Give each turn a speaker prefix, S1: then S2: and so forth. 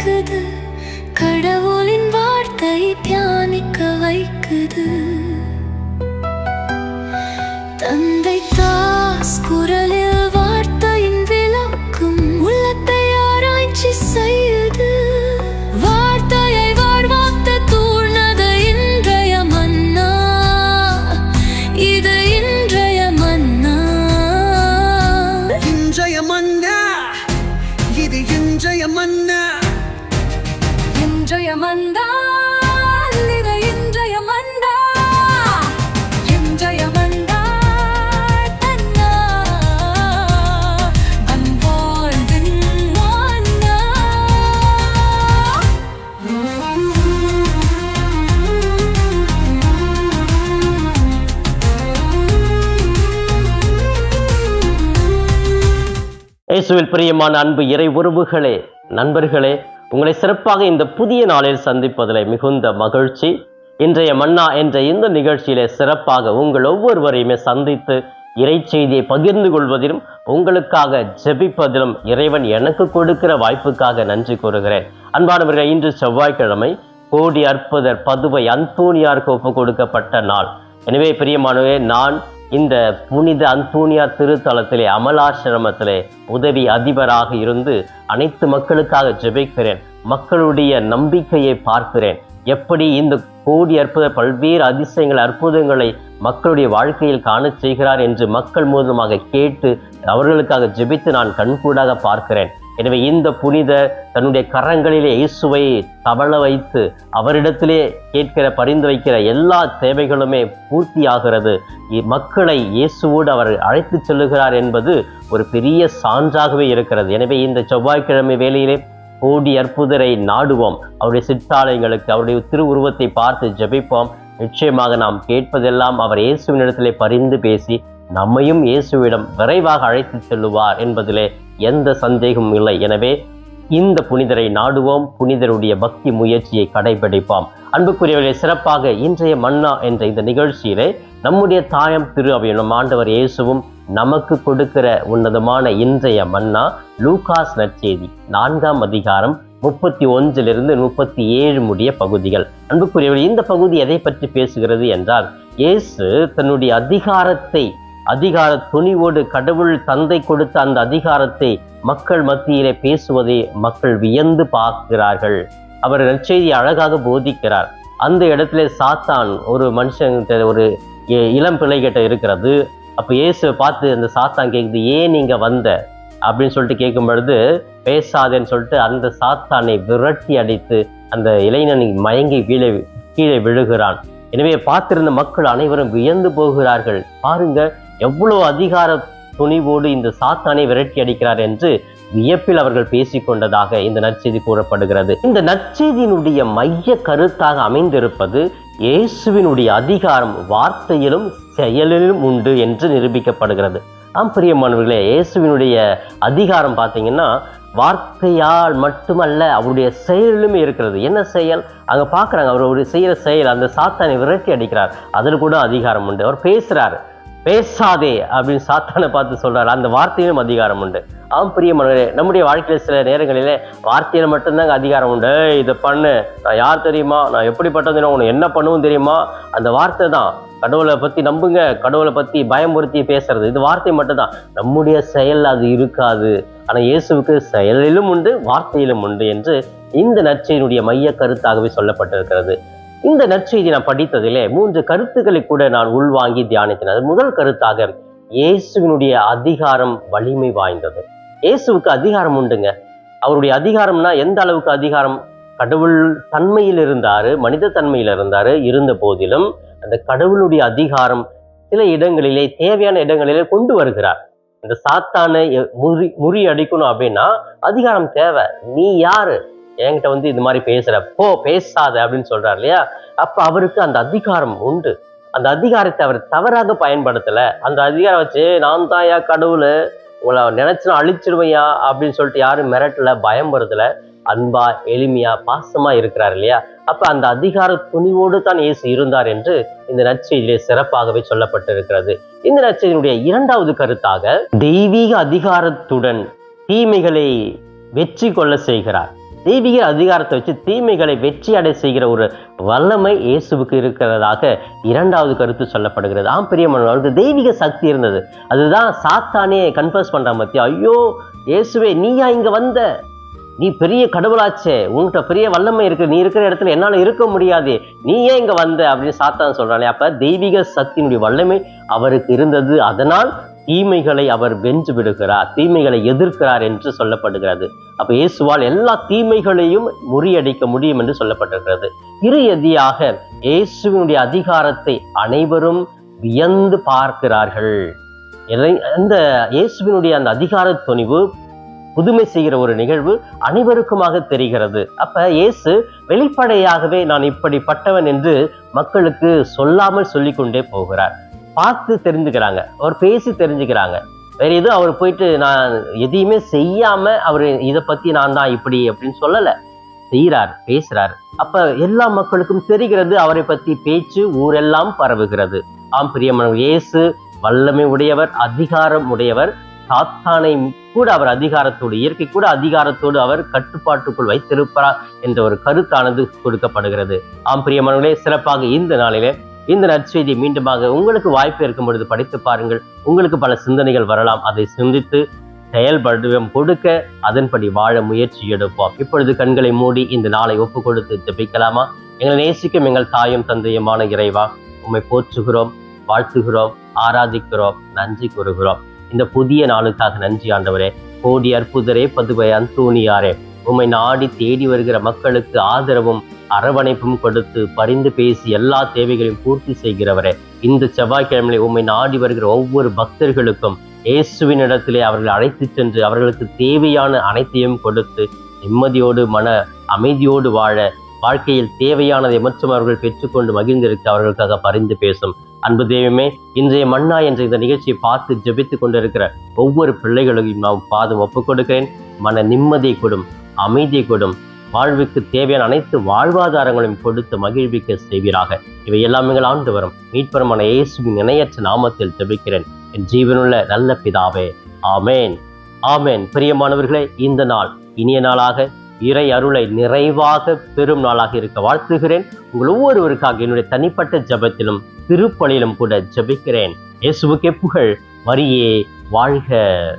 S1: வைக்குது. கடவுளின் வார்த்தை தியானிக்க வைக்குது.
S2: இயேசுவில் பிரியமான அன்பு இறை உறவுகளே நண்பர்களே உங்களை சிறப்பாக இந்த புதிய நாளில் சந்திப்பதில் மிகுந்த மகிழ்ச்சி. இன்றைய மன்னா என்ற இந்த நிகழ்ச்சியிலே சிறப்பாக உங்கள் ஒவ்வொருவரையுமே சந்தித்து இறை செய்தியை பகிர்ந்து கொள்வதிலும் உங்களுக்காக ஜெபிப்பதிலும் இறைவன் எனக்கு கொடுக்கிற வாய்ப்புக்காக நன்றி கூறுகிறேன். அன்பானவர்கள் இன்று செவ்வாய்க்கிழமை கோடி அற்புதர் பதுவை அந்தோனியாருக்கு ஒப்பு கொடுக்கப்பட்ட நாள். எனவே பிரியமானவே நான் இந்த புனித அந்தோனியா திருத்தலத்திலே அமலாசிரமத்திலே உதவி அதிபராக இருந்து அனைத்து மக்களுக்காக ஜெபிக்கிறேன். மக்களுடைய நம்பிக்கையை பார்க்கிறேன். எப்படி இந்த கோடி அற்புத பல்வேறு அதிசயங்கள் அற்புதங்களை மக்களுடைய வாழ்க்கையில் காண செய்கிறார் என்று மக்கள் மூலமாக கேட்டு அவர்களுக்காக ஜெபித்து நான் கண்கூடாக பார்க்கிறேன். எனவே இந்த புனிதர் தன்னுடைய கரங்களிலே இயேசுவை தவழ வைத்து அவரிடத்திலே கேட்கிற பரிந்துரைக்கிற எல்லா தேவைகளுமே பூர்த்தியாகிறது. இ- மக்களை இயேசுவோடு அவர் அழைத்து செல்லுகிறார் என்பது ஒரு பெரிய சான்றாகவே இருக்கிறது. எனவே இந்த செவ்வாய்க்கிழமை வேலையிலே கோடி அற்புதரை நாடுவோம். அவருடைய சிற்றாலயங்களுக்கு அவருடைய திருவுருவத்தை பார்த்து ஜெபிப்போம். நிச்சயமாக நாம் கேட்பதெல்லாம் அவர் இயேசுவினிடத்திலே பரிந்து பேசி நம்மையும் இயேசுவிடம் விரைவாக அழைத்து செல்லுவார் என்பதிலே எந்த சந்தேகமும் இல்லை. எனவே இந்த புனிதரை நாடுவோம் புனிதருடைய பக்தி முயற்சியை கடைபிடிப்போம். அன்புக்குரியவர்களே சிறப்பாக இன்றைய மன்னா என்ற இந்த நிகழ்ச்சியிலே நம்முடைய தாயம் திரு அவை நம் ஆண்டவர் இயேசுவும் நமக்கு கொடுக்கிற உன்னதமான இன்றைய மன்னா லூகாஸ் நற்செய்தி நான்காம் அதிகாரம் முப்பத்தி ஒன்றிலிருந்து முப்பத்தி ஏழு முடிய பகுதிகள். அன்புக்குரியவர்கள் இந்த பகுதி எதை பற்றி பேசுகிறது என்றால் இயேசு தன்னுடைய அதிகாரத்தை அதிகார துணிவோடு கடவுள் தந்தை கொடுத்த அந்த அதிகாரத்தை மக்கள் மத்தியிலே பேசுவதை மக்கள் வியந்து பார்க்கிறார்கள். அவர் நற்செய்தி அழகாக போதிக்கிறார். அந்த இடத்துல சாத்தான் ஒரு மனுஷன் ஒரு இ- இளம் பிள்ளைகிட்ட இருக்கிறது. அப்போ இயேசுவை பார்த்து அந்த சாத்தான் கேட்குது ஏன் நீங்கள் வந்த? அப்படின்னு சொல்லிட்டு கேட்கும் பொழுது பேசாதேன்னு சொல்லிட்டு அந்த சாத்தானை விரட்டி அடித்து அந்த இளைஞனை மயங்கி கீழே கீழே விழுகிறான். எனவே பார்த்திருந்த மக்கள் அனைவரும் வியந்து போகிறார்கள். பாருங்க எவ்வளவு அதிகார துணிவோடு இந்த சாத்தானை விரட்டி அடிக்கிறார் என்று வியப்பில் அவர்கள் பேசிக்கொண்டதாக இந்த நற்செய்தி கூறப்படுகிறது. இந்த நற்செய்தியினுடைய மைய கருத்தாக அமைந்திருப்பது இயேசுவினுடைய அதிகாரம் வார்த்தையிலும் செயலிலும் உண்டு என்று நிரூபிக்கப்படுகிறது. ஆம் பிரியமானவர்களே இயேசுவினுடைய அதிகாரம் பார்த்தீங்கன்னா வார்த்தையால் மட்டுமல்ல அவருடைய செயலிலுமே இருக்கிறது. என்ன செயல்? அங்க பார்க்குறாங்க அவர் ஒரு செய்யற செயல் அந்த சாத்தானை விரட்டி அடிக்கிறார். அதில் கூட அதிகாரம் உண்டு. அவர் பேசுறாரு. பேசாதே அப்படின்னு சாத்தானை பார்த்து சொல்கிறார் அந்த வார்த்தையிலும் அதிகாரம் உண்டு. ஆம் பிரியமானவர்களே நம்முடைய வாழ்க்கையில் சில நேரங்களிலே வார்த்தையில் மட்டும்தாங்க அதிகாரம் உண்டு. இதை பண்ணு. நான் யார் தெரியுமா? நான் எப்படிப்பட்டது உனக்கு என்ன பண்ணுவும் தெரியுமா? அந்த வார்த்தை தான். கடவுளை பற்றி நம்புங்க. கடவுளை பற்றி பயமுறுத்தி பேசுறது. இது வார்த்தை மட்டும்தான். நம்முடைய செயல் அது இருக்காது. ஆனால் இயேசுவுக்கு செயலிலும் உண்டு வார்த்தையிலும் உண்டு என்று இந்த நற்செயினுடைய மைய கருத்தாகவே சொல்லப்பட்டிருக்கிறது. இந்த நற்செய்தி நான் படித்ததிலே மூன்று கருத்துக்களை கூட நான் உள்வாங்கி தியானித்தேன். அது முதல் கருத்தாக இயேசுவினுடைய அதிகாரம் வலிமை வாய்ந்தது. இயேசுவுக்கு அதிகாரம் உண்டுங்க. அவருடைய அதிகாரம்னா எந்த அளவுக்கு அதிகாரம்? கடவுள் தன்மையில் இருந்தாரு மனித தன்மையில் இருந்தாரு இருந்த போதிலும் அந்த கடவுளுடைய அதிகாரம் சில இடங்களிலே தேவையான இடங்களிலே கொண்டு வருகிறார். இந்த சாத்தானை எ- முறி முறியடிக்கணும் அப்படின்னா அதிகாரம் தேவை. நீ யாரு? என்கிட்ட வந்து இது மாதிரி பேசுற. போ பேசாத அப்படின்னு சொல்றாரு இல்லையா? அப்ப அவருக்கு அந்த அதிகாரம் உண்டு. அந்த அதிகாரத்தை அவர் தவறாக பயன்படுத்தல. அந்த அதிகாரம் வச்சு நான் தான் யா கடவுள். உங்களை நினைச்சு அழிச்சிடுவையா அப்படின்னு சொல்லிட்டு யாரும் மிரட்டல பயம்படுத்தல அன்பா எளிமையா பாசமா இருக்கிறார் இல்லையா? அப்ப அந்த அதிகார துணிவோடு தான் இயேசு இருந்தார் என்று இந்த நற்செய்தியிலே சிறப்பாகவே சொல்லப்பட்டிருக்கிறது. இந்த நற்செய்தியினுடைய இரண்டாவது கருத்தாக தெய்வீக அதிகாரத்துடன் தீமைகளை வெற்றி கொள்ள செய்கிறார். தெய்வீக அதிகாரத்தை வச்சு தீமைகளை வெற்றி அடை செய்கிற ஒரு வல்லமை இயேசுவுக்கு இருக்கிறதாக இரண்டாவது கருத்து சொல்லப்படுகிறது. ஆம் பிரியமான அவருக்கு தெய்வீக சக்தி இருந்தது. அதுதான் சாத்தானே கன்ஃபர்ஸ் பண்றான் மத்தியா. ஐயோ இயேசுவே நீயா இங்க வந்த? நீ பெரிய கடவுளாச்சே. உன்கிட்ட பெரிய வல்லமை இருக்கு. நீ இருக்கிற இடத்துல என்னால இருக்க முடியாது. நீ ஏன் இங்க வந்த? அப்படின்னு சாத்தான் சொல்றானே. அப்ப தெய்வீக சக்தியினுடைய வல்லமை அவருக்கு இருந்தது. அதனால் தீமைகளை அவர் வென்று விடுகிறார் தீமைகளை எதிர்க்கிறார் என்று சொல்லப்படுகிறது. அப்ப இயேசுவால் எல்லா தீமைகளையும் முறியடிக்க முடியும் என்று சொல்லப்பட்டிருக்கிறது. இறுதியாக இயேசுவினுடைய அதிகாரத்தை அனைவரும் வியந்து பார்க்கிறார்கள். அந்த இயேசுவினுடைய அந்த அதிகார துணிவு புதுமை செய்கிற ஒரு நிகழ்வு அனைவருக்குமாக தெரிகிறது. அப்ப இயேசு வெளிப்படையாகவே நான் இப்படிப்பட்டவன் என்று மக்களுக்கு சொல்லாமல் சொல்லிக்கொண்டே போகிறார். பார்த்து தெரிஞ்சுக்கிறாங்க. அவர் பேசி தெரிஞ்சுக்கிறாங்க. வேற எதுவும் அவர் போயிட்டு நான் எதையுமே செய்யாம அவர் இதை பத்தி நான் தான் இப்படி அப்படின்னு சொல்லல. செய்கிறார் பேசுறாரு. அப்ப எல்லா மக்களுக்கும் தெரிகிறது அவரை பத்தி பேச்சு ஊரெல்லாம் பரவுகிறது. ஆம் பிரியமன் இயேசு வல்லமை உடையவர் அதிகாரம் உடையவர் சாத்தானை கூட அவர் அதிகாரத்தோடு இயற்கை கூட அதிகாரத்தோடு அவர் கட்டுப்பாட்டுக்குள் வைத்திருப்பார் என்ற ஒரு கருத்தானது கொடுக்கப்படுகிறது. ஆம் பிரியமானவர்களே சிறப்பாக இந்த நாளிலே இந்த நற்செய்தி மீண்டுமாக உங்களுக்கு வாய்ப்பு இருக்கும் பொழுது படித்து பாருங்கள். உங்களுக்கு பல சிந்தனைகள் வரலாம். அதை சிந்தித்து செயல்படுவம் கொடுக்க அதன்படி வாழ முயற்சி எடுப்போம். இப்பொழுது கண்களை மூடி இந்த நாளை ஒப்பு கொடுத்து ஜபிக்கலாமா? எங்களை நேசிக்கும் எங்கள் தாயும் தந்தையுமான இறைவா உம்மை போற்றுகிறோம் வாழ்த்துகிறோம் ஆராதிக்கிறோம் நன்றி கூறுகிறோம். இந்த புதிய நாளுக்காக நன்றி ஆண்டவரே. கோடி அற்புதரே பதுவை அந்தோணியாரே. உம்மை நாடி தேடி வருகிற மக்களுக்கு ஆதரவும் அரவணைப்பும் கொடுத்து பரிந்து பேசி எல்லா தேவைகளையும் பூர்த்தி செய்கிறவரே இந்த செவ்வாய்க்கிழமையிலே உண்மை நாடி வருகிற ஒவ்வொரு பக்தர்களுக்கும் இயேசுவின் இடத்திலே அவர்கள் அழைத்து சென்று அவர்களுக்கு தேவையான அனைத்தையும் கொடுத்து நிம்மதியோடு மன அமைதியோடு வாழ வாழ்க்கையில் தேவையானதை மற்றும் அவர்கள் பெற்றுக்கொண்டு மகிழ்ந்திருக்க அவர்களுக்காக பரிந்து பேசும். அன்பு தெய்வமே இன்றைய மன்னா என்ற இந்த நிகழ்ச்சியை பார்த்து ஜெபித்துக் கொண்டிருக்கிற ஒவ்வொரு பிள்ளைகளையும் நாம் பாதம் ஒப்புக் கொடுக்கிறேன். மன நிம்மதியை கொடும் அமைதியை கொடும் வாழ்வுக்கு தேவையான அனைத்து வாழ்வாதாரங்களையும் கொடுத்து மகிழ்விக்க செய்வீராக. இவை எல்லாம் எங்கள் ஆண்டு வரும். மீட்பரமான இயேசுவின் இணையற்ற நாமத்தில் ஜெபிக்கிறேன் என் ஜீவனுள்ள நல்ல பிதாவே. ஆமேன். ஆமேன். பிரியமானவர்களே இந்த நாள் இனிய நாளாக இறை அருளை நிறைவாக பெரும் நாளாக இருக்க வாழ்த்துகிறேன். உங்கள் ஒவ்வொருவருக்காக என்னுடைய தனிப்பட்ட ஜெபத்திலும் திருப்பலியிலும் கூட ஜெபிக்கிறேன். இயேசுவுக்கே புகழ். வரியே வாழ்க.